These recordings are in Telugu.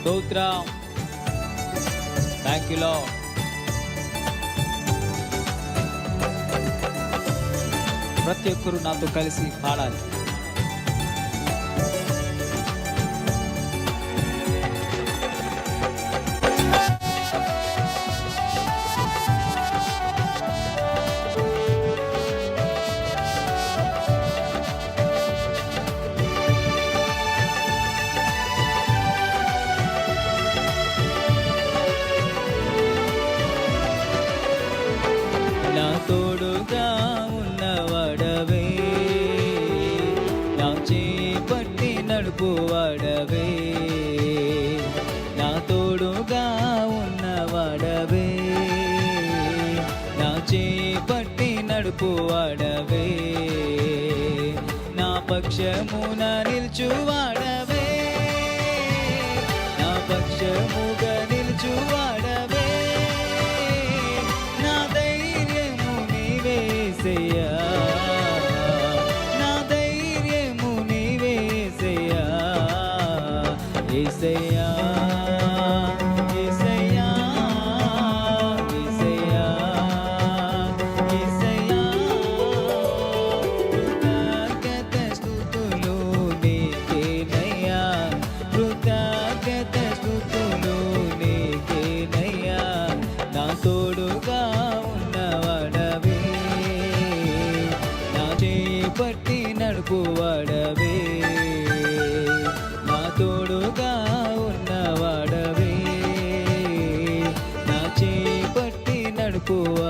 స్తోత్రం. థ్యాంక్ యూ లో ప్రతి ఒక్కరూ నాతో కలిసి పాడాలి. യമുന നിൽച്ചുവാടാ తోడుగా ఉన్నవాడవే. నా చేయి పట్టి నడుపువాడవే. నా తోడుగా ఉన్నవాడవే. నా చేయి పట్టి నడుపువా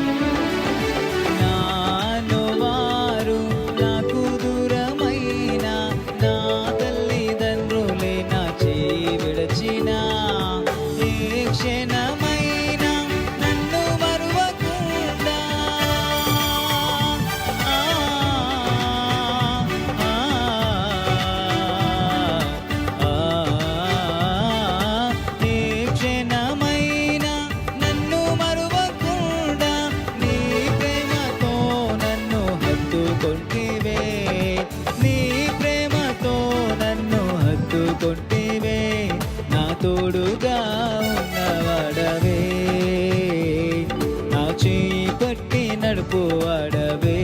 తోడుగా ఉన్నవాడవే. నా చేయి పట్టి నడుపువాడవే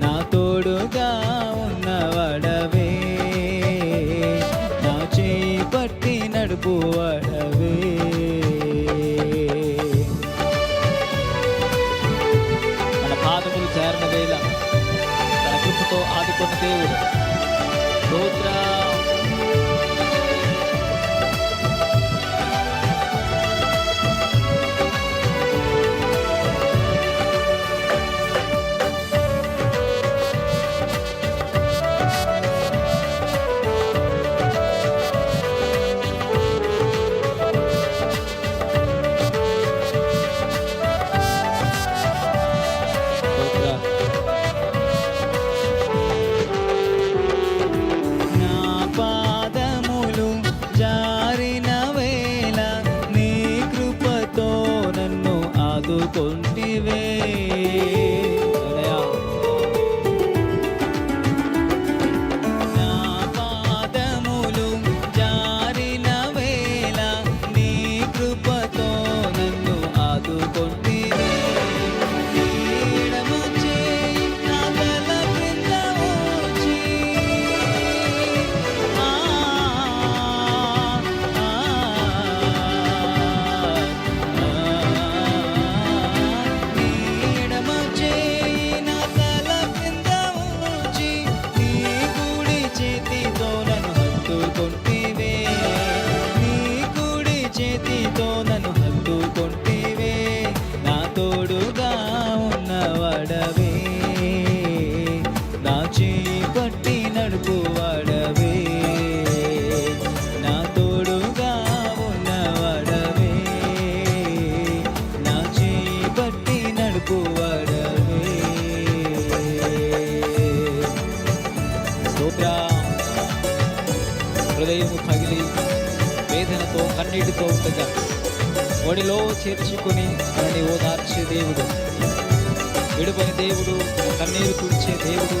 నా తోడుగా ఉన్నవాడవే. నా చేయి పట్టి నడుపువాడవే పొందుకొంటివే వాడవే. నా చేయి పట్టి నడుపు వాడవే. నా తోడుగా ఉన్న వాడవే. నా చేయి పట్టి నడుపు వాడవే. స్తోత్రా. హృదయము పగిలి వేదనతో కన్నీటితో ఉండగా ఒడిలో చేర్చుకుని మనని ఓదార్చే దేవుడు. విడుపని దేవుడు కన్నీరు కూర్చే దేవుడు.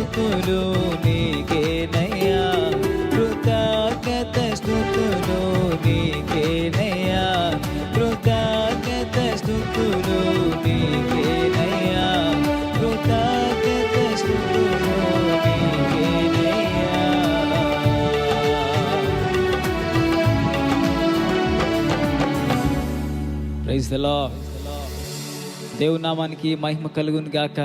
స్థుతులు నీకేనయ్యా. కృతజ్ఞత స్థుతులు నీకేనయ్యా. కృతజ్ఞత స్థుతులు నీకేనయ్యా. కృతజ్ఞత స్థుతులు నీకేనయ్యా. Praise the lord. దేవునామానికి మహిమ కలుగును గాక